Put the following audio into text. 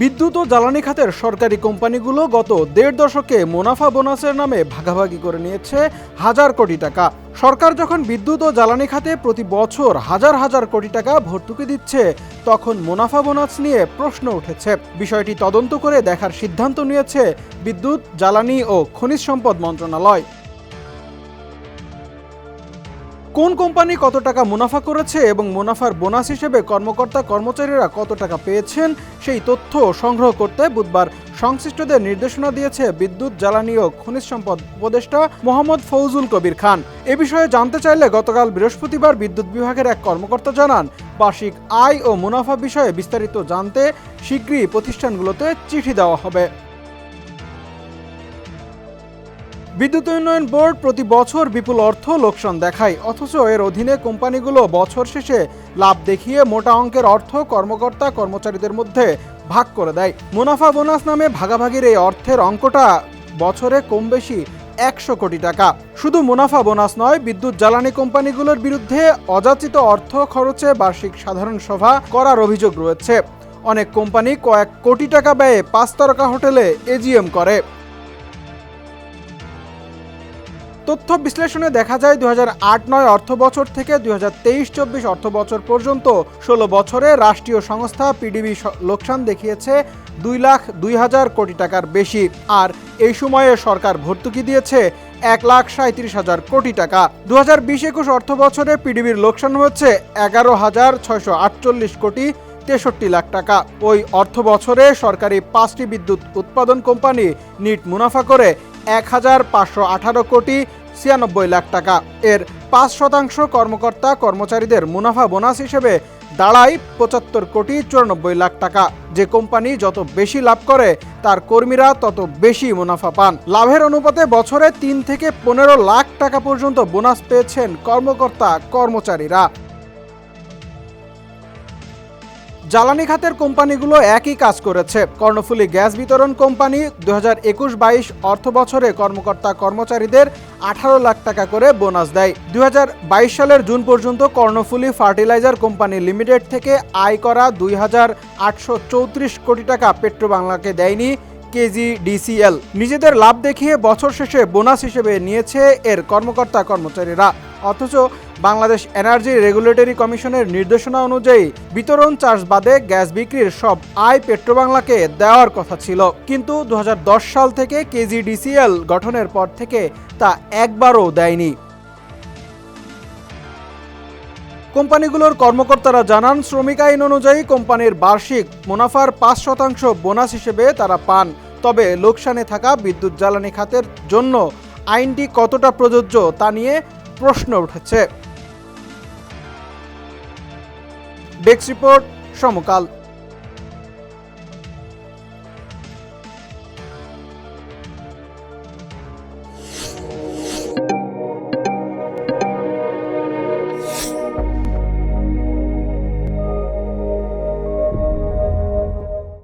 বিদ্যুৎ ও জ্বালানি খাতের সরকারি কোম্পানিগুলো গত দেড় দশকে মুনাফা বোনাসের নামে ভাগাভাগি করে নিয়েছে হাজার কোটি টাকা। সরকার যখন বিদ্যুৎ ও জ্বালানি খাতে প্রতি বছর হাজার হাজার কোটি টাকা ভর্তুকি দিচ্ছে, তখন মুনাফা বোনাস নিয়ে প্রশ্ন উঠেছে। বিষয়টি তদন্ত করে দেখার সিদ্ধান্ত নিয়েছে বিদ্যুৎ, জ্বালানি ও খনিজ সম্পদ মন্ত্রণালয়। কোন কোম্পানি কত টাকা মুনাফা করেছে এবং মুনাফার বোনাস হিসেবে কর্মকর্তা, কর্মচারীরা কত টাকা পেয়েছেন, সেই তথ্য সংগ্রহ করতে বুধবার সংশ্লিষ্টদের নির্দেশনা দিয়েছে বিদ্যুৎ, জ্বালানি ও খনিজ সম্পদ উপদেষ্টা মোহাম্মদ ফৌজুল কবির খান। এ বিষয়ে জানতে চাইলে গতকাল বৃহস্পতিবার বিদ্যুৎ বিভাগের এক কর্মকর্তা জানান, বার্ষিক আয় ও মুনাফা বিষয়ে বিস্তারিত জানতে শীঘ্রই প্রতিষ্ঠানগুলোতে চিঠি দেওয়া হবে। বিদ্যুৎ উন্নয়ন বোর্ড প্রতি বছর বিপুল অর্থ লোকসান দেখায়, অথচ এর অধীনে কোম্পানিগুলো বছর শেষে লাভ দেখিয়ে মোটা অঙ্কের অর্থ কর্মকর্তা কর্মচারীদের মধ্যে ভাগ করে দেয়। মুনাফা বোনাস নামে ভাগাভাগির এই অর্থের অঙ্কটা বছরে কম বেশি একশো কোটি টাকা। শুধু মুনাফা বোনাস নয়, বিদ্যুৎ জ্বালানি কোম্পানিগুলোর বিরুদ্ধে অযাচিত অর্থ খরচে বার্ষিক সাধারণ সভা করার অভিযোগ রয়েছে। অনেক কোম্পানি কয়েক কোটি টাকা ব্যয়ে পাঁচ তারকা হোটেলে এজিএম করে। তথ্য বিশ্লেষণে দেখা যায় দু আট নয় অর্থ বছর থেকে দুই হাজার তেইশ চব্বিশ অর্থ বছর পর্যন্ত ষোলো বছরে রাষ্ট্রীয় সংস্থা পিডিবি লোকসান দেখিয়েছে দুই লাখ দুই হাজার কোটি টাকার বেশি। আর এই সময়ে সরকার ভর্তুকি দিয়েছে এক লাখ সাঁত্রিশ হাজার কোটি টাকা। দু হাজার বিশ একুশ অর্থ বছরে পিডিবির লোকসান হচ্ছে এগারো হাজার ছয়শো আটচল্লিশ কোটি তেষট্টি লাখ টাকা। ওই অর্থ বছরে সরকারি পাঁচটি বিদ্যুৎ উৎপাদন কোম্পানি নিট মুনাফা করে এক হাজার পাঁচশো আঠারো কোটি ছিয়ানব্বই লাখ টাকা। এর পাঁচ শতাংশ কর্মকর্তা কর্মচারীদের মুনাফা বোনাস হিসেবে দাঁড়ায় পঁচাত্তর কোটি চুরানব্বই লাখ টাকা। যে কোম্পানি যত বেশি লাভ করে, তার কর্মীরা তত বেশি মুনাফা পান। লাভের অনুপাতে বছরে তিন থেকে পনেরো লাখ টাকা পর্যন্ত বোনাস পেয়েছেন কর্মকর্তা কর্মচারীরা। জ্বালানি খাতের কোম্পানিগুলো একই কাজ করেছে। কর্ণফুলী গ্যাস বিতরণ কোম্পানি দু হাজার একুশ বাইশ অর্থ বছরে কর্মকর্তা কর্মচারীদের আঠারো লাখ টাকা করে বোনাস দেয়। দু হাজার বাইশ সালের জুন পর্যন্ত কর্ণফুলী ফার্টিলাইজার কোম্পানি লিমিটেড থেকে আয় করা দুই হাজার আটশো চৌত্রিশ কোটি টাকা পেট্রোবাংলাকে দেয়নি কেজি ডিসিএল নিজেদের লাভ দেখিয়ে বছর শেষে বোনাস হিসেবে নিয়েছে এর কর্মকর্তা কর্মচারীরা। অথচ বাংলাদেশ এনার্জি রেগুলেটরি কমিশনের নির্দেশনা অনুযায়ী বিতরণ চার্জ বাদে গ্যাস বিক্রির সব আয় পেট্রোবাংলাকে দেওয়ার কথা ছিল। কিন্তু দু হাজার দশ সাল থেকে কেজিডিসিএল গঠনের পর থেকে তা একবারও দেয়নি। কোম্পানিগুলোর কর্মকর্তারা জানান, শ্রমিক আইন অনুযায়ী কোম্পানির বার্ষিক মুনাফার পাঁচ শতাংশ বোনাস হিসেবে তারা পান। তবে লোকসানে থাকা বিদ্যুৎ জ্বালানি খাতের জন্য আইনটি কতটা প্রযোজ্য তা নিয়ে প্রশ্ন উঠেছে। ডেস্ক রিপোর্ট সমকাল